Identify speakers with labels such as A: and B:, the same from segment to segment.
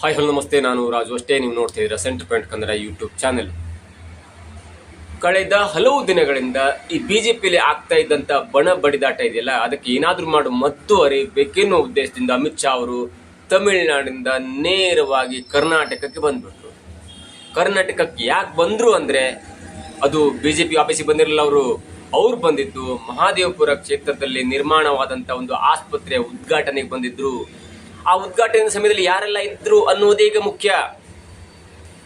A: Hi hello, ನಮಸ್ತೆ. ನಾನು ರಾಜು ಅಷ್ಟೇ. ನೀವು ನೋಡ್ತಾ ಇದ್ದೀರಾ centre point Kannada YouTube channel ಕಳೆದ ಹಲವು ದಿನಗಳಿಂದ ಈ ಬಿಜೆಪಿಯಲ್ಲಿ ಆಗ್ತಾ ಇದ್ದಂತ ಬಣ ಬಡಿದಾಟ ಇದೆಯಲ್ಲ, ಅದಕ್ಕೆ ಏನಾದರೂ ಮಾಡು ಮತ್ತು ಅರಿಬೇಕೆನ್ನುವ ಉದ್ದೇಶದಿಂದ ಅಮಿತ್ ಶಾ ಅವರು ತಮಿಳುನಾಡಿನಿಂದ ನೇರವಾಗಿ ಕರ್ನಾಟಕಕ್ಕೆ ಬಂದ್ಬಿಟ್ರು. ಕರ್ನಾಟಕಕ್ಕೆ ಯಾಕೆ ಬಂದ್ರು ಅಂದ್ರೆ, ಅದು ಬಿಜೆಪಿ ಆಫೀಸಿಗೆ ಬಂದಿರಲಿಲ್ಲ, ಅವರು ಅವ್ರು ಬಂದಿದ್ದು ಮಹಾದೇವಪುರ ಕ್ಷೇತ್ರದಲ್ಲಿ ನಿರ್ಮಾಣವಾದಂತ ಒಂದು ಆಸ್ಪತ್ರೆಯ ಉದ್ಘಾಟನೆಗೆ ಬಂದಿದ್ರು. ಆ ಉದ್ಘಾಟನೆ ಸಮಯದಲ್ಲಿ ಯಾರೆಲ್ಲ ಇದ್ರು ಅನ್ನೋದೇ ಈಗ ಮುಖ್ಯ.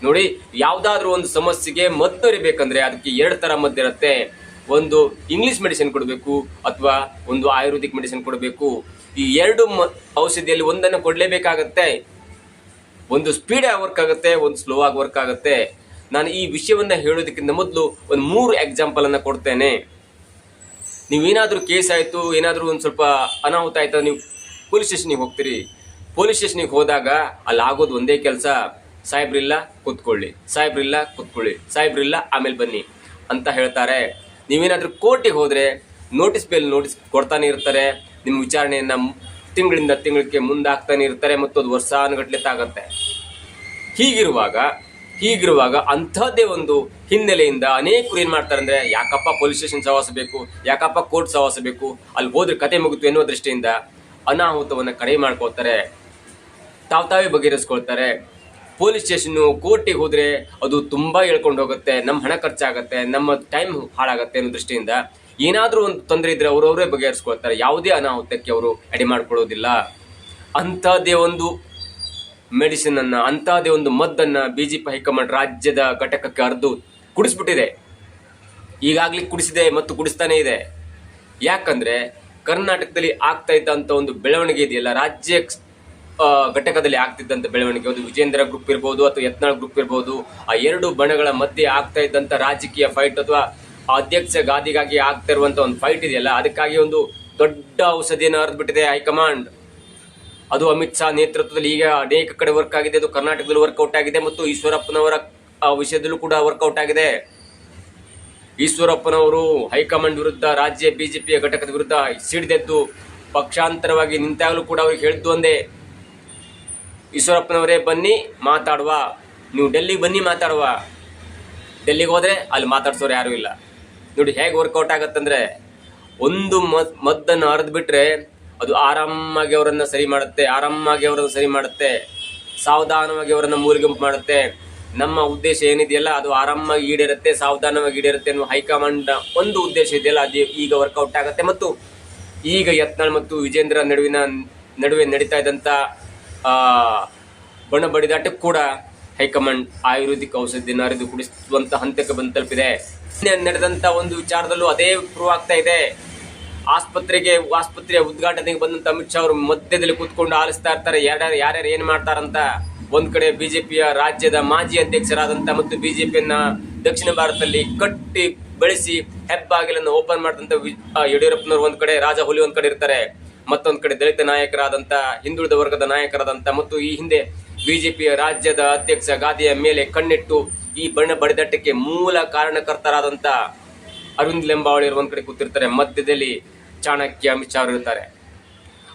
A: ನೋಡಿ, ಯಾವ್ದಾದ್ರು ಒಂದು ಸಮಸ್ಯೆಗೆ ಮದ್ದು ಅರಿಬೇಕಂದ್ರೆ ಅದಕ್ಕೆ ಎರಡು ತರ ಮದ್ದು ಇರುತ್ತೆ. ಒಂದು ಇಂಗ್ಲಿಷ್ ಮೆಡಿಸಿನ್ ಕೊಡಬೇಕು ಅಥವಾ ಒಂದು ಆಯುರ್ವೇದಿಕ್ ಮೆಡಿಸಿನ್ ಕೊಡಬೇಕು. ಈ ಎರಡು ಔಷಧಿಯಲ್ಲಿ ಒಂದನ್ನು ಕೊಡಲೇಬೇಕಾಗತ್ತೆ. ಒಂದು ಸ್ಪೀಡ್ ಆಗಿ ವರ್ಕ್ ಆಗುತ್ತೆ, ಒಂದು ಸ್ಲೋ ಆಗಿ ವರ್ಕ್ ಆಗುತ್ತೆ. ನಾನು ಈ ವಿಷಯವನ್ನ ಹೇಳೋದಕ್ಕಿಂತ ಮೊದಲು ಒಂದು ಮೂರು ಎಕ್ಸಾಂಪಲ್ ಅನ್ನ ಕೊಡ್ತೇನೆ. ನೀವೇನಾದ್ರೂ ಕೇಸ್ ಆಯ್ತು, ಏನಾದ್ರೂ ಒಂದು ಸ್ವಲ್ಪ ಅನಾಹುತ ಆಯ್ತು ನೀವು ಪೊಲೀಸ್ ಸ್ಟೇಷನ್ಗೆ ಹೋಗ್ತೀರಿ. ಪೊಲೀಸ್ ಸ್ಟೇಷನ್ಗೆ ಹೋದಾಗ ಅಲ್ಲಿ ಆಗೋದು ಒಂದೇ ಕೆಲಸ, ಸಾಹೇಬ್ರಿಲ್ಲ ಕೂತ್ಕೊಳ್ಳಿ ಸಾಹೇಬ್ರಿಲ್ಲ ಕೂತ್ಕೊಳ್ಳಿ, ಸಾಹೇಬ್ರಿಲ್ಲ ಆಮೇಲೆ ಬನ್ನಿ ಅಂತ ಹೇಳ್ತಾರೆ. ನೀವೇನಾದರೂ ಕೋರ್ಟಿಗೆ ಹೋದರೆ ನೋಟಿಸ್ ಮೇಲೆ ನೋಟಿಸ್ ಕೊಡ್ತಾನೆ ಇರ್ತಾರೆ, ನಿಮ್ಮ ವಿಚಾರಣೆಯನ್ನು ತಿಂಗಳಿಂದ ತಿಂಗಳಿಗೆ ಮುಂದಾಗ್ತಾನೆ ಇರ್ತಾರೆ ಮತ್ತು ಅದು ವರ್ಷಾನುಗಟ್ಲೆ ತಾಗತ್ತೆ. ಹೀಗಿರುವಾಗ ಹೀಗಿರುವಾಗ ಅಂಥದ್ದೇ ಒಂದು ಹಿನ್ನೆಲೆಯಿಂದ ಅನೇಕರು ಏನು ಮಾಡ್ತಾರೆ ಅಂದರೆ ಯಾಕಪ್ಪ ಪೊಲೀಸ್ ಸ್ಟೇಷನ್ ಸವಾಸ ಬೇಕು, ಯಾಕಪ್ಪ ಕೋರ್ಟ್ ಸವಾಸ ಬೇಕು, ಅಲ್ಲಿ ಹೋದ್ರೆ ಕತೆ ಮುಗಿತು ಎನ್ನುವ ದೃಷ್ಟಿಯಿಂದ ಅನಾಹುತವನ್ನು ಕಡಿಮೆ ಮಾಡ್ಕೋತಾರೆ ತಾವ್ ತಾವೇ ಬಗೆಹರಿಸ್ಕೊಳ್ತಾರೆ. ಪೊಲೀಸ್ ಸ್ಟೇಷನ್ನು ಕೋರ್ಟಿಗೆ ಹೋದರೆ ಅದು ತುಂಬ ಹೇಳ್ಕೊಂಡು ಹೋಗುತ್ತೆ. ನಮ್ಮ ಹಣ ಖರ್ಚಾಗುತ್ತೆ, ನಮ್ಮ ಟೈಮ್ ಹಾಳಾಗುತ್ತೆ ಅನ್ನೋ ದೃಷ್ಟಿಯಿಂದ ಏನಾದರೂ ಒಂದು ತೊಂದರೆ ಇದ್ದರೆ ಅವರವರೇ ಬಗೆಹರಿಸ್ಕೊಳ್ತಾರೆ. ಯಾವುದೇ ಅನಾಹುತಕ್ಕೆ ಅವರು ಅಡಿ ಮಾಡ್ಕೊಳ್ಳೋದಿಲ್ಲ. ಅಂಥದ್ದೇ ಒಂದು ಮೆಡಿಸಿನನ್ನು ಅಂಥದ್ದೇ ಒಂದು ಮದ್ದನ್ನು ಬಿ ಮದ್ದನ್ನ ಪಿ ಹೈಕಮಾಂಡ್ ರಾಜ್ಯದ ಘಟಕಕ್ಕೆ ಹರಿದು ಕುಡಿಸ್ಬಿಟ್ಟಿದೆ. ಈಗಾಗಲೇ ಕುಡಿಸಿದೆ ಮತ್ತು ಕುಡಿಸ್ತಾನೇ ಇದೆ. ಯಾಕಂದರೆ ಕರ್ನಾಟಕದಲ್ಲಿ ಆಗ್ತಾ ಇದ್ದಂಥ ಒಂದು ಬೆಳವಣಿಗೆ ಇದೆಯಲ್ಲ, ರಾಜ್ಯ ಘಟಕದಲ್ಲಿ ಆಗ್ತಿದ್ದಂಥ ಬೆಳವಣಿಗೆ. ಅದು ವಿಜೇಂದ್ರ ಗ್ರೂಪ್ ಇರ್ಬೋದು ಅಥವಾ ಯತ್ನಾಳ್ ಗ್ರೂಪ್ ಇರ್ಬೋದು, ಆ ಎರಡು ಬಣಗಳ ಮಧ್ಯೆ ಆಗ್ತಾ ಇದ್ದಂಥ ರಾಜಕೀಯ ಫೈಟ್ ಅಥವಾ ಅಧ್ಯಕ್ಷ ಗಾದಿಗಾಗಿ ಆಗ್ತಾ ಇರುವಂಥ ಒಂದು ಫೈಟ್ ಇದೆಯಲ್ಲ, ಅದಕ್ಕಾಗಿ ಒಂದು ದೊಡ್ಡ ಔಷಧಿಯನ್ನು ಹರಿದ್ಬಿಟ್ಟಿದೆ ಹೈಕಮಾಂಡ್. ಅದು ಅಮಿತ್ ಶಾ ನೇತೃತ್ವದಲ್ಲಿ ಈಗ ಅನೇಕ ಕಡೆ ವರ್ಕ್ ಆಗಿದೆ. ಅದು ಕರ್ನಾಟಕದಲ್ಲಿ ವರ್ಕೌಟ್ ಆಗಿದೆ ಮತ್ತು ಈಶ್ವರಪ್ಪನವರ ವಿಷಯದಲ್ಲೂ ಕೂಡ ವರ್ಕೌಟ್ ಆಗಿದೆ. ಈಶ್ವರಪ್ಪನವರು ಹೈಕಮಾಂಡ್ ವಿರುದ್ಧ, ರಾಜ್ಯ ಬಿಜೆಪಿಯ ಘಟಕದ ವಿರುದ್ಧ ಸಿಡಿದೆದ್ದು ಪಕ್ಷಾಂತರವಾಗಿ ನಿಂತಾಗಲೂ ಕೂಡ ಅವ್ರಿಗೆ ಹೇಳಿದ್ದು ಒಂದೇ ಈಶ್ವರಪ್ಪನವರೇ ಬನ್ನಿ ಮಾತಾಡುವ. ನೀವು ಡೆಲ್ಲಿಗೆ ಬನ್ನಿ ಮಾತಾಡುವ. ಡೆಲ್ಲಿಗೆ ಹೋದರೆ ಅಲ್ಲಿ ಮಾತಾಡ್ಸೋರು ಯಾರೂ ಇಲ್ಲ. ನೋಡಿ ಹೇಗೆ ವರ್ಕೌಟ್ ಆಗತ್ತಂದರೆ ಒಂದು ಮದ್ ಮದ್ದನ್ನು ಹರಿದು ಬಿಟ್ಟರೆ ಅದು ಆರಾಮಾಗಿ ಅವರನ್ನು ಸರಿ ಮಾಡುತ್ತೆ, ಆರಾಮಾಗಿ ಅವರನ್ನು ಸರಿ ಮಾಡುತ್ತೆ, ಸಾವಧಾನವಾಗಿ ಅವರನ್ನು ಮೂಲಿಗುಂಪು ಮಾಡುತ್ತೆ. ನಮ್ಮ ಉದ್ದೇಶ ಏನಿದೆಯಲ್ಲ ಅದು ಆರಾಮಾಗಿ ಈಡೇರುತ್ತೆ, ಸಾವಧಾನವಾಗಿ ಈಡೇರುತ್ತೆ ಅನ್ನೋ ಹೈಕಮಾಂಡ್ನ ಒಂದು ಉದ್ದೇಶ ಇದೆಯಲ್ಲ, ಅದು ಈಗ ವರ್ಕೌಟ್ ಆಗುತ್ತೆ. ಮತ್ತು ಈಗ ಯತ್ನಾಳ್ ಮತ್ತು ವಿಜೇಂದ್ರ ನಡುವಿನ, ನಡುವೆ ನಡೀತಾ ಇದ್ದಂತ ಆ ಬಣ ಬಡಿದಾಟಕ್ಕೆ ಕೂಡ ಹೈಕಮಾಂಡ್ ಆಯುರ್ವೇದಿಕ್ ಔಷಧಿಯನ್ನು ಅರಿದು ಕುಡಿಸುವಂತ ಹಂತಕ್ಕೆ ಬಂದು ತಲುಪಿದೆ. ನಡೆದಂತ ಒಂದು ವಿಚಾರದಲ್ಲೂ ಅದೇ ಪ್ರೂವ್ ಆಗ್ತಾ ಇದೆ. ಆಸ್ಪತ್ರೆಗೆ ಆಸ್ಪತ್ರೆಯ ಉದ್ಘಾಟನೆಗೆ ಬಂದಂತ ಅಮಿತ್ ಶಾ ಅವರು ಮಧ್ಯದಲ್ಲಿ ಕೂತ್ಕೊಂಡು ಆಲಿಸ್ತಾ ಇರ್ತಾರೆ. ಯಾರ್ಯಾರು ಯಾರ್ಯಾರು ಏನ್ ಮಾಡ್ತಾರಂತ. ಒಂದ್ ಕಡೆ ಬಿಜೆಪಿಯ ರಾಜ್ಯದ ಮಾಜಿ ಅಧ್ಯಕ್ಷರಾದಂತ ಮತ್ತು ಬಿಜೆಪಿಯನ್ನ ದಕ್ಷಿಣ ಭಾರತದಲ್ಲಿ ಕಟ್ಟಿ ಬೆಳೆಸಿ ಹೆಬ್ಬಾಗಿಲನ್ನು ಓಪನ್ ಆ, ಯಡಿಯೂರಪ್ಪನವರು ಒಂದ್ ಕಡೆ ರಾಜ ಒಂದ್ ಕಡೆ ಇರ್ತಾರೆ. ಮತ್ತೊಂದ್ ಕಡೆ ದಲಿತ ನಾಯಕರಾದಂತ, ಹಿಂದುಳಿದ ವರ್ಗದ ನಾಯಕರಾದಂತ ಮತ್ತು ಈ ಹಿಂದೆ ಬಿಜೆಪಿಯ ರಾಜ್ಯದ ಅಧ್ಯಕ್ಷ ಗಾದಿಯ ಮೇಲೆ ಕಣ್ಣಿಟ್ಟು ಈ ಬಣ್ಣ ಬಡಿದಟ್ಟಕ್ಕೆ ಮೂಲ ಕಾರಣಕರ್ತರಾದಂತ ಅರವಿಂದ್ ಲಿಂಬಾವಳಿ ಒಂದು ಕಡೆ ಕೂತಿರ್ತಾರೆ. ಮಧ್ಯದಲ್ಲಿ ಚಾಣಕ್ಯ, ಅಮಿತ್ ಶಾ ಇರ್ತಾರೆ.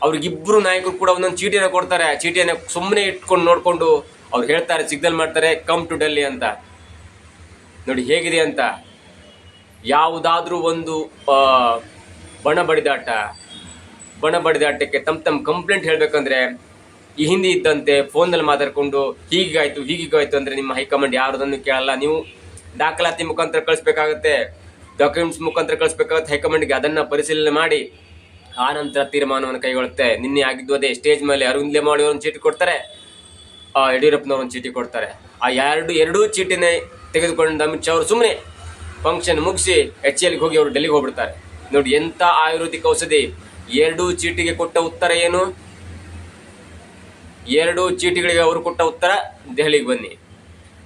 A: ಅವ್ರಿಗಿಬ್ರು ನಾಯಕರು ಕೂಡ ಒಂದೊಂದು ಚೀಟಿಯನ್ನು ಕೊಡ್ತಾರೆ. ಆ ಚೀಟಿಯನ್ನು ಸುಮ್ಮನೆ ಇಟ್ಕೊಂಡು ನೋಡಿಕೊಂಡು ಅವ್ರು ಹೇಳ್ತಾರೆ, ಸಿಗ್ನಲ್ ಮಾಡ್ತಾರೆ ಕಮ್ ಟು ಡೆಲ್ಲಿ ಅಂತ. ನೋಡಿ, ಹೇಗಿದೆ ಅಂತ. ಯಾವುದಾದ್ರೂ ಒಂದು ಬಣ ಬಡಿದಾಟ ಬಣ ಬಡಿದಾಟಕ್ಕೆ ತಮ್ಮ ತಮ್ಮ ಕಂಪ್ಲೇಂಟ್ ಹೇಳಬೇಕಂದ್ರೆ, ಈ ಹಿಂದೆ ಇದ್ದಂತೆ ಫೋನಲ್ಲಿ ಮಾತಾಡ್ಕೊಂಡು ಹೀಗಾಯಿತು ಹೀಗಾಯ್ತು ಅಂದ್ರೆ ನಿಮ್ಮ ಹೈಕಮಾಂಡ್ ಯಾರದನ್ನು ಕೇಳಲ್ಲ? ನೀವು ದಾಖಲಾತಿ ಮುಖಾಂತರ ಕಳಿಸ್ಬೇಕಾಗತ್ತೆ ಡಾಕ್ಯುಮೆಂಟ್ಸ್ ಮುಖಾಂತರ ಕಳಿಸ್ಬೇಕಾಗತ್ತೆ, ಹೈಕಮಾಂಡ್ಗೆ ಅದನ್ನ ಪರಿಶೀಲನೆ ಮಾಡಿ, ಆ ನಂತರ ತೀರ್ಮಾನವನ್ನು ಕೈಗೊಳ್ಳುತ್ತೆ. ನಿನ್ನೆ ಆಗಿದ್ದು ಅದೇ, ಸ್ಟೇಜ್ ಮೇಲೆ ಅರವಿಂದ್ ಲಿಂಬಾವಳಿ ಒಂದು ಚೀಟಿ ಕೊಡ್ತಾರೆ, ಆ ಯಡಿಯೂರಪ್ಪನವ್ರು ಒಂದು ಚೀಟಿ ಕೊಡ್ತಾರೆ. ಆ ಎರಡು, ಎರಡೂ ಚೀಟಿನೇ ತೆಗೆದುಕೊಂಡು ಅಮಿತ್ ಶಾ ಅವರು ಸುಮ್ಮನೆ ಫಂಕ್ಷನ್ ಮುಗಿಸಿ ಎಚ್ ಎಲ್ಗೆ ಹೋಗಿ ಅವರು ಡೆಲ್ಲಿಗೆ ಹೋಗ್ಬಿಡ್ತಾರೆ. ನೋಡಿ, ಎಂಥ ಆಯುರ್ವೇದಿಕ್ ಔಷಧಿ ಎರಡೂ ಚೀಟಿಗೆ ಕೊಟ್ಟ ಉತ್ತರ ಏನು? ಎರಡು ಚೀಟಿಗಳಿಗೆ ಅವರು ಕೊಟ್ಟ ಉತ್ತರ ದೆಹಲಿಗೆ ಬನ್ನಿ.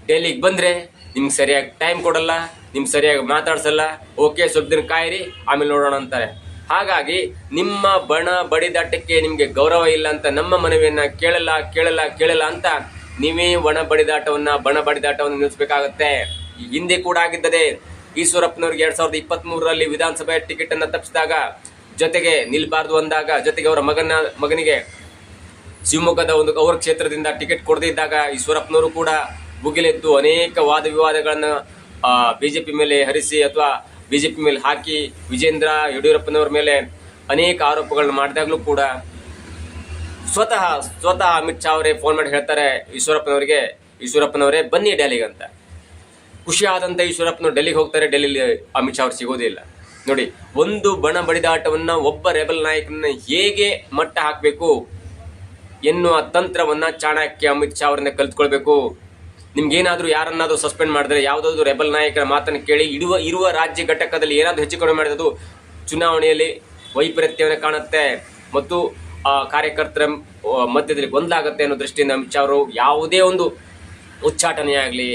A: ದೆಹಲಿಗೆ ಬಂದರೆ ನಿಮ್ಗೆ ಸರಿಯಾಗಿ ಟೈಮ್ ಕೊಡಲ್ಲ, ನಿಮ್ಗೆ ಸರಿಯಾಗಿ ಮಾತಾಡ್ಸಲ್ಲ. ಓಕೆ ಸ್ವಲ್ಪ ದಿನ ಕಾಯಿರಿ, ಆಮೇಲೆ ನೋಡೋಣ ಅಂತಾರೆ. ಹಾಗಾಗಿ ನಿಮ್ಮ ಬಣ ಬಡಿದಾಟಕ್ಕೆ ನಿಮಗೆ ಗೌರವ ಇಲ್ಲ ಅಂತ ನಮ್ಮ ಮನವಿಯನ್ನು ಕೇಳಲ್ಲ ಕೇಳಲ್ಲ ಕೇಳಲ್ಲ ಅಂತ ನೀವೇ ಒಣ ಬಡಿದಾಟವನ್ನು, ಬಣ ಬಡಿದಾಟವನ್ನು ನಿಲ್ಲಿಸಬೇಕಾಗತ್ತೆ. ಹಿಂದೆ ಕೂಡ ಆಗಿದ್ದದೆ ಈಶ್ವರಪ್ಪನವ್ರಿಗೆ ಎರಡು ಸಾವಿರದ ಇಪ್ಪತ್ತ್ಮೂರರಲ್ಲಿ ವಿಧಾನಸಭೆ ಟಿಕೆಟನ್ನು ತಪ್ಪಿಸಿದಾಗ ಜೊತೆಗೆ ನಿಲ್ಬಾರ್ದು ಅಂದಾಗ ಜೊತೆಗೆ ಅವರ ಮಗನ, ಮಗನಿಗೆ ಶಿವಮೊಗ್ಗದ ಒಂದು ಅವರ ಕ್ಷೇತ್ರದಿಂದ ಟಿಕೆಟ್ ಕೊಡದಿದ್ದಾಗ ಈಶ್ವರಪ್ಪನವರು ಕೂಡ ಭುಗಿಲೆದ್ದು ಅನೇಕ ವಾದ ವಿವಾದಗಳನ್ನು ಬಿಜೆಪಿ ಮೇಲೆ ಹರಿಸಿ ಅಥವಾ ಬಿಜೆಪಿ ಮೇಲೆ ಹಾಕಿ ವಿಜೇಂದ್ರ ಯಡಿಯೂರಪ್ಪನವರ ಮೇಲೆ ಅನೇಕ ಆರೋಪಗಳನ್ನು ಮಾಡಿದಾಗಲೂ ಕೂಡ ಸ್ವತಃ ಸ್ವತಃ ಅಮಿತ್ ಶಾ ಅವರೇ ಫೋನ್ ಮಾಡಿ ಹೇಳ್ತಾರೆ ಈಶ್ವರಪ್ಪನವರಿಗೆ ಈಶ್ವರಪ್ಪನವರೇ ಬನ್ನಿ ಡೆಲ್ಲಿಗೆ ಅಂತ ಖುಷಿ ಆದಂತ ಈಶ್ವರಪ್ಪನವ್ರು ಡೆಲ್ಲಿಗೆ ಹೋಗ್ತಾರೆ, ಡೆಲ್ಲಿಲಿ ಅಮಿತ್ ಶಾ ಅವ್ರು ಸಿಗೋದೇ ಇಲ್ಲ. ನೋಡಿ, ಒಂದು ಬಣ ಬಡಿದಾಟವನ್ನ ಒಬ್ಬ ರೆಬಲ್ ನಾಯಕನ ಹೇಗೆ ಮಟ್ಟ ಹಾಕಬೇಕು ಎನ್ನುವ ತಂತ್ರವನ್ನ ಚಾಣಕ್ಯ ಅಮಿತ್ ಶಾ ಅವರಿಂದ ಕಲಿತ್ಕೊಳ್ಬೇಕು. ನಿಮ್ಗೇನಾದ್ರೂ ಯಾರನ್ನಾದರೂ ಸಸ್ಪೆಂಡ್ ಮಾಡಿದ್ರೆ ಯಾವುದಾದ್ರು ರೆಬಲ್ ನಾಯಕರ ಮಾತನ್ನು ಕೇಳಿ ಇಡುವ, ಇರುವ ರಾಜ್ಯ ಘಟಕದಲ್ಲಿ ಏನಾದರೂ ಹೆಚ್ಚು ಕಡಿಮೆ ಮಾಡಿದ್ದು ಚುನಾವಣೆಯಲ್ಲಿ ವೈಪರೀತ್ಯವನ್ನು ಕಾಣುತ್ತೆ. ಮತ್ತು ಆ ಕಾರ್ಯಕರ್ತರ ಮಧ್ಯದಲ್ಲಿ ಗೊಂದಲಾಗುತ್ತೆ ಅನ್ನೋ ದೃಷ್ಟಿಯಿಂದ ಅಮಿತ್ ಶಾ ಅವರು ಯಾವುದೇ ಒಂದು ಉಚ್ಚಾಟನೆ ಆಗಲಿ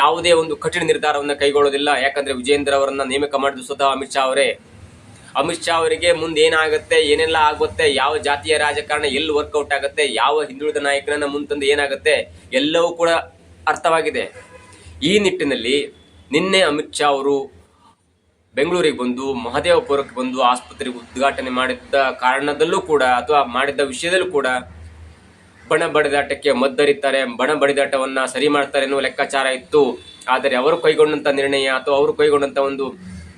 A: ಯಾವುದೇ ಒಂದು ಕಠಿಣ ನಿರ್ಧಾರವನ್ನು ಕೈಗೊಳ್ಳೋದಿಲ್ಲ. ಯಾಕಂದ್ರೆ ವಿಜೇಂದ್ರ ಅವರನ್ನ ನೇಮಕ ಮಾಡಿದ್ದು ಸ್ವತಃ ಅಮಿತ್ ಶಾ ಅವರೇ. ಅಮಿತ್ ಶಾ ಅವರಿಗೆ ಮುಂದೆ ಏನಾಗುತ್ತೆ, ಏನೆಲ್ಲ ಆಗುತ್ತೆ, ಯಾವ ಜಾತಿಯ ರಾಜಕಾರಣ ಎಲ್ಲಿ ವರ್ಕೌಟ್ ಆಗುತ್ತೆ, ಯಾವ ಹಿಂದುಳಿದ ನಾಯಕನನ್ನ ಮುಂತಂದು ಏನಾಗುತ್ತೆ, ಎಲ್ಲವೂ ಕೂಡ ಅರ್ಥವಾಗಿದೆ. ಈ ನಿಟ್ಟಿನಲ್ಲಿ ನಿನ್ನೆ ಅಮಿತ್ ಶಾ ಅವರು ಬೆಂಗಳೂರಿಗೆ ಬಂದು, ಮಹದೇವಪುರಕ್ಕೆ ಬಂದು ಆಸ್ಪತ್ರೆಗೆ ಉದ್ಘಾಟನೆ ಮಾಡಿದ್ದ ಕಾರಣದಲ್ಲೂ ಕೂಡ ಅಥವಾ ಮಾಡಿದ್ದ ವಿಷಯದಲ್ಲೂ ಕೂಡ ಬಣ ಬಡಿದಾಟಕ್ಕೆ ಮದ್ದರಿತಾರೆ ಬಣ ಬಡಿದಾಟವನ್ನ ಸರಿ ಮಾಡ್ತಾರೆ ಎನ್ನುವ ಲೆಕ್ಕಾಚಾರ ಇತ್ತು. ಆದರೆ ಅವರು ಕೈಗೊಂಡಂತ ನಿರ್ಣಯ ಅಥವಾ ಅವರು ಕೈಗೊಂಡಂತ ಒಂದು,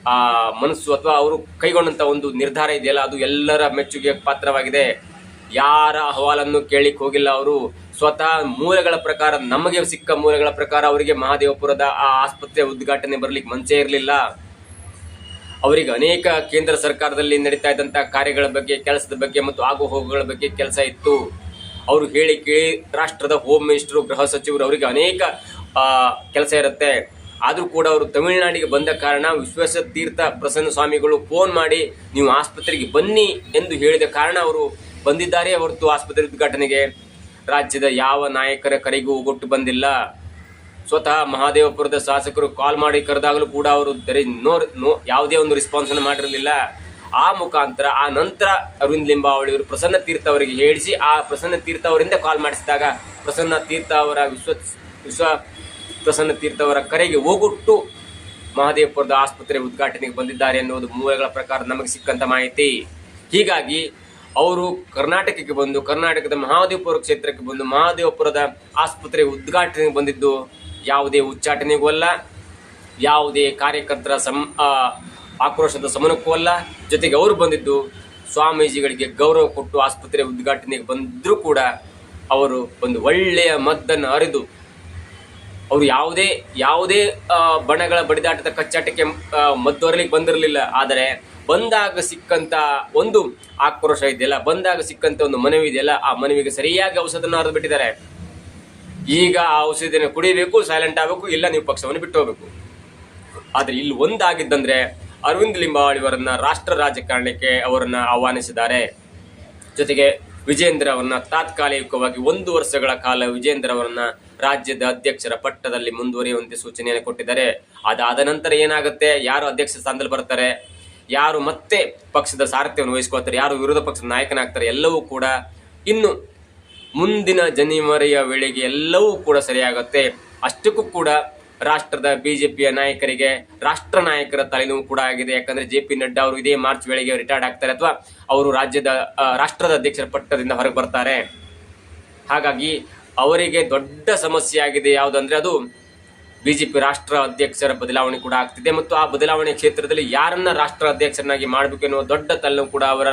A: ಆ, ಮನಸ್ಸು ಅಥವಾ ಅವರು ಕೈಗೊಂಡಂತ ಒಂದು ನಿರ್ಧಾರ ಇದೆಯಲ್ಲ, ಅದು ಎಲ್ಲರ ಮೆಚ್ಚುಗೆ ಪಾತ್ರವಾಗಿದೆ. ಯಾರ ಅಹವಾಲನ್ನು ಕೇಳಿಕ್ ಹೋಗಿಲ್ಲ ಅವರು. ಸ್ವತಃ ಮೂಲಗಳ ಪ್ರಕಾರ, ನಮಗೆ ಸಿಕ್ಕ ಮೂಲಗಳ ಪ್ರಕಾರ ಅವರಿಗೆ ಮಹಾದೇವಪುರದ ಆ ಆಸ್ಪತ್ರೆ ಉದ್ಘಾಟನೆ ಬರ್ಲಿಕ್ಕೆ ಮನಸ್ಸೇ ಇರಲಿಲ್ಲ. ಅವರಿಗೆ ಅನೇಕ ಕೇಂದ್ರ ಸರ್ಕಾರದಲ್ಲಿ ನಡೀತಾ ಇದ್ದಂಥ ಕಾರ್ಯಗಳ ಬಗ್ಗೆ, ಕೆಲಸದ ಬಗ್ಗೆ ಮತ್ತು ಆಗುಹೋಗುಗಳ ಬಗ್ಗೆ ಕೆಲಸ ಇತ್ತು. ಅವರು ಹೇಳಿ ಕೇಳಿ ರಾಷ್ಟ್ರದ ಹೋಮ್ ಮಿನಿಸ್ಟರು ಗೃಹ ಸಚಿವರು ಅವರಿಗೆ ಅನೇಕ ಕೆಲಸ ಇರುತ್ತೆ. ಆದರೂ ಕೂಡ ಅವರು ತಮಿಳುನಾಡಿಗೆ ಬಂದ ಕಾರಣ ವಿಶ್ವೇಶ ತೀರ್ಥ ಪ್ರಸನ್ನ ಸ್ವಾಮಿಗಳು ಫೋನ್ ಮಾಡಿ, ನೀವು ಆಸ್ಪತ್ರೆಗೆ ಬನ್ನಿ ಎಂದು ಹೇಳಿದ ಕಾರಣ ಅವರು ಬಂದಿದ್ದಾರೆ ಹೊರತು ಆಸ್ಪತ್ರೆ ಉದ್ಘಾಟನೆಗೆ. ರಾಜ್ಯದ ಯಾವ ನಾಯಕರ ಕರೆಗೂ ಒಟ್ಟು ಬಂದಿಲ್ಲ. ಸ್ವತಃ ಮಹಾದೇವಪುರದ ಶಾಸಕರು ಕಾಲ್ ಮಾಡಿ ಕರೆದಾಗಲೂ ಕೂಡ ಅವರು ನೋ ನೋ ಯಾವುದೇ ಒಂದು ರೆಸ್ಪಾನ್ಸನ್ನು ಮಾಡಿರಲಿಲ್ಲ. ಆ ಮುಖಾಂತರ, ಆ ನಂತರ ಅರವಿಂದ್ ಲಿಂಬಾವಳಿ ಅವರು ಪ್ರಸನ್ನ ತೀರ್ಥ ಅವರಿಗೆ ಹೇಳಿಸಿ, ಆ ಪ್ರಸನ್ನ ತೀರ್ಥ ಅವರಿಂದ ಕಾಲ್ ಮಾಡಿಸಿದಾಗ ಪ್ರಸನ್ನ ತೀರ್ಥ ಅವರ ವಿಶ್ವ ವಿಶ್ವ ಪ್ರಸನ್ನ ತೀರ್ಥ ಅವರ ಕರೆಗೆ ಹೋಗುಟ್ಟು ಮಹಾದೇವಪುರದ ಆಸ್ಪತ್ರೆ ಉದ್ಘಾಟನೆಗೆ ಬಂದಿದ್ದಾರೆ ಎನ್ನುವುದು ಮೂಲಗಳ ಪ್ರಕಾರ ನಮಗೆ ಸಿಕ್ಕಂತ ಮಾಹಿತಿ. ಹೀಗಾಗಿ ಅವರು ಕರ್ನಾಟಕಕ್ಕೆ ಬಂದು, ಕರ್ನಾಟಕದ ಮಹಾದೇವಪುರ ಕ್ಷೇತ್ರಕ್ಕೆ ಬಂದು, ಮಹಾದೇವಪುರದ ಆಸ್ಪತ್ರೆ ಉದ್ಘಾಟನೆಗೆ ಬಂದಿದ್ದು ಯಾವುದೇ ಉಚ್ಚಾಟನೆಗೂ ಅಲ್ಲ, ಯಾವುದೇ ಕಾರ್ಯಕರ್ತರ ಸಂ ಆಕ್ರೋಶದ ಸಮನಕ್ಕೂ ಅಲ್ಲ, ಜೊತೆಗೆ ಅವರು ಬಂದಿದ್ದು ಸ್ವಾಮೀಜಿಗಳಿಗೆ ಗೌರವ ಕೊಟ್ಟು ಆಸ್ಪತ್ರೆ ಉದ್ಘಾಟನೆಗೆ ಬಂದರೂ ಕೂಡ ಅವರು ಒಂದು ಒಳ್ಳೆಯ ಮದ್ದನ್ನು ಅರಿದು, ಅವರು ಯಾವುದೇ ಯಾವುದೇ ಬಣಗಳ ಬಡಿದಾಟದ ಕಚ್ಚಾಟಕ್ಕೆ ಮದ್ದು ಅರಲಿಕ್ಕೆ ಬಂದಿರಲಿಲ್ಲ. ಆದರೆ ಬಂದಾಗ ಸಿಕ್ಕಂತ ಒಂದು ಆಕ್ರೋಶ ಇದೆಯಲ್ಲ, ಬಂದಾಗ ಸಿಕ್ಕಂತ ಒಂದು ಮನವಿ ಇದೆಯಲ್ಲ, ಆ ಮನವಿಗೆ ಸರಿಯಾಗಿ ಔಷಧನ ಹರಿದು ಬಿಟ್ಟಿದ್ದಾರೆ ಈಗ ಆ ಔಷಧಿಯನ್ನು ಕುಡಿಬೇಕು ಸೈಲೆಂಟ್ ಆಗಬೇಕು, ಇಲ್ಲ ನೀವು ಪಕ್ಷವನ್ನು ಬಿಟ್ಟು ಹೋಗಬೇಕು. ಆದರೆ ಇಲ್ಲಿ ಒಂದಾಗಿದ್ದಂದ್ರೆ ಅರವಿಂದ್ ಲಿಂಬಾವಳಿಯವರನ್ನ ರಾಷ್ಟ್ರ ರಾಜಕಾರಣಕ್ಕೆ ಅವರನ್ನ ಆಹ್ವಾನಿಸಿದ್ದಾರೆ. ಜೊತೆಗೆ ವಿಜೇಂದ್ರ ಅವರನ್ನ ತಾತ್ಕಾಲಿಕವಾಗಿ ಒಂದು ವರ್ಷಗಳ ಕಾಲ ವಿಜೇಂದ್ರ ಅವರನ್ನ ರಾಜ್ಯದ ಅಧ್ಯಕ್ಷರ ಪಟ್ಟದಲ್ಲಿ ಮುಂದುವರಿಯುವಂತೆ ಸೂಚನೆಯನ್ನು ಕೊಟ್ಟಿದ್ದಾರೆ. ಅದಾದ ನಂತರ ಏನಾಗುತ್ತೆ? ಯಾರು ಅಧ್ಯಕ್ಷ ಸ್ಥಾನದಲ್ಲಿ ಬರ್ತಾರೆ? ಯಾರು ಮತ್ತೆ ಪಕ್ಷದ ಸಾರಥ್ಯವನ್ನು ವಹಿಸ್ಕೊಳ್ತಾರೆ? ಯಾರು ವಿರೋಧ ಪಕ್ಷದ ನಾಯಕನಾಗ್ತಾರೆ? ಎಲ್ಲವೂ ಕೂಡ ಇನ್ನು ಮುಂದಿನ ಜನಿಮರಿಯ ವೇಳೆಗೆ ಎಲ್ಲವೂ ಕೂಡ ಸರಿಯಾಗುತ್ತೆ. ಅಷ್ಟಕ್ಕೂ ಕೂಡ ರಾಷ್ಟ್ರದ ಬಿಜೆಪಿಯ ನಾಯಕರಿಗೆ ರಾಷ್ಟ್ರ ನಾಯಕರ ತಲೆನೋವು ಕೂಡ ಆಗಿದೆ. ಯಾಕಂದ್ರೆ ಜೆ ಪಿ ನಡ್ಡಾ ಅವರು ಇದೇ ಮಾರ್ಚ್ ವೇಳೆಗೆ ರಿಟೈರ್ಡ್ ಆಗ್ತಾರೆ ಅಥವಾ ಅವರು ರಾಜ್ಯದ ರಾಷ್ಟ್ರದ ಅಧ್ಯಕ್ಷರ ಪಟ್ಟದಿಂದ ಹೊರಗೆ ಬರ್ತಾರೆ. ಹಾಗಾಗಿ ಅವರಿಗೆ ದೊಡ್ಡ ಸಮಸ್ಯೆ ಆಗಿದೆ ಯಾವುದಂದ್ರೆ ಅದು ಬಿಜೆಪಿ ರಾಷ್ಟ್ರ ಅಧ್ಯಕ್ಷರ ಬದಲಾವಣೆ ಕೂಡ ಆಗ್ತಿದೆ ಮತ್ತು ಆ ಬದಲಾವಣೆ ಕ್ಷೇತ್ರದಲ್ಲಿ ಯಾರನ್ನ ರಾಷ್ಟ್ರ ಅಧ್ಯಕ್ಷರನ್ನಾಗಿ ಮಾಡಬೇಕು ಎನ್ನುವ ದೊಡ್ಡ ತಲೆನೋವು ಕೂಡ ಅವರ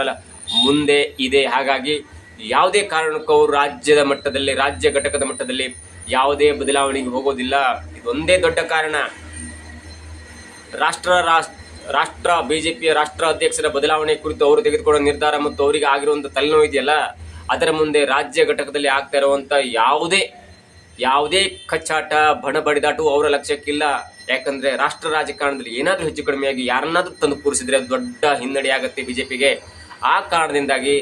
A: ಮುಂದೆ ಇದೆ. ಹಾಗಾಗಿ ಯಾವುದೇ ಕಾರಣಕ್ಕೂ ಅವರು ರಾಜ್ಯದ ಮಟ್ಟದಲ್ಲಿ, ರಾಜ್ಯ ಘಟಕದ ಮಟ್ಟದಲ್ಲಿ ಯಾವುದೇ ಬದಲಾವಣೆಗೆ ಹೋಗೋದಿಲ್ಲ. ಇದೊಂದೇ ದೊಡ್ಡ ಕಾರಣ. ರಾಷ್ಟ್ರ ರಾಷ್ಟ್ರ, ಬಿಜೆಪಿಯ ರಾಷ್ಟ್ರ ಅಧ್ಯಕ್ಷರ ಬದಲಾವಣೆ ಕುರಿತು ಅವರು ತೆಗೆದುಕೊಳ್ಳೋ ನಿರ್ಧಾರ ಮತ್ತು ಅವರಿಗೆ ಆಗಿರುವಂಥ ತಲೆನೋವು ಇದೆಯಲ್ಲ, ಅದರ ಮುಂದೆ ರಾಜ್ಯ ಘಟಕದಲ್ಲಿ ಆಗ್ತಾ ಇರುವಂಥ ಯಾವುದೇ ಯಾವುದೇ ಕಚ್ಚಾಟ, ಬಣ ಬಡಿದಾಟು ಅವರ ಲಕ್ಷ್ಯಕ್ಕಿಲ್ಲ. ಯಾಕಂದ್ರೆ ರಾಷ್ಟ್ರ ರಾಜಕಾರಣದಲ್ಲಿ ಏನಾದರೂ ಹೆಚ್ಚು ಕಡಿಮೆಯಾಗಿ ಯಾರನ್ನಾದರೂ ತಂದು ಕೂರಿಸಿದ್ರೆ ದೊಡ್ಡ ಹಿನ್ನಡೆ ಆಗುತ್ತೆ ಬಿಜೆಪಿಗೆ. ಆ ಕಾರಣದಿಂದಾಗಿ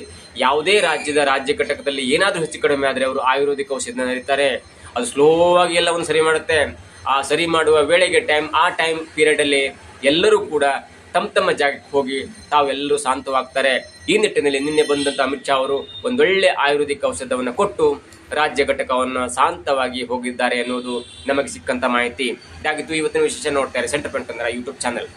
A: ಯಾವುದೇ ರಾಜ್ಯದ ರಾಜ್ಯ ಘಟಕದಲ್ಲಿ ಏನಾದರೂ ಹೆಚ್ಚು ಕಡಿಮೆ ಆದರೆ ಅವರು ಆಯುರ್ವೇದಿಕ ಔಷಧ ನಡೀತಾರೆ ಅದು ಸ್ಲೋ ಆಗಿ ಎಲ್ಲವನ್ನು ಸರಿ ಮಾಡುತ್ತೆ. ಆ, ಸರಿ ಮಾಡುವ ವೇಳೆಗೆ ಟೈಮ್ ಆ ಟೈಮ್ ಪೀರಿಯಡಲ್ಲಿ ಎಲ್ಲರೂ ಕೂಡ ತಮ್ಮ ತಮ್ಮ ಜಾಗಕ್ಕೆ ಹೋಗಿ ತಾವೆಲ್ಲರೂ ಶಾಂತವಾಗ್ತಾರೆ. ಈ ನಿಟ್ಟಿನಲ್ಲಿ ನಿನ್ನೆ ಬಂದಂಥ ಅಮಿತ್ ಶಾ ಅವರು ಒಂದೊಳ್ಳೆ ಆಯುರ್ವೇದಿಕ್ ಔಷಧವನ್ನು ಕೊಟ್ಟು ರಾಜ್ಯ ಘಟಕವನ್ನು ಶಾಂತವಾಗಿ ಹೋಗಿದ್ದಾರೆ ಅನ್ನೋದು ನಮಗೆ ಸಿಕ್ಕಂತ ಮಾಹಿತಿ. ಇದಾಗಿತ್ತು ಇವತ್ತಿನ ವಿಶೇಷ ನೋಡ್ತಾರೆ ಸೆಂಟರ್ ಪಾಯಿಂಟ್ ಅಂದ್ರೆ ಯೂಟ್ಯೂಬ್ ಚಾನಲ್.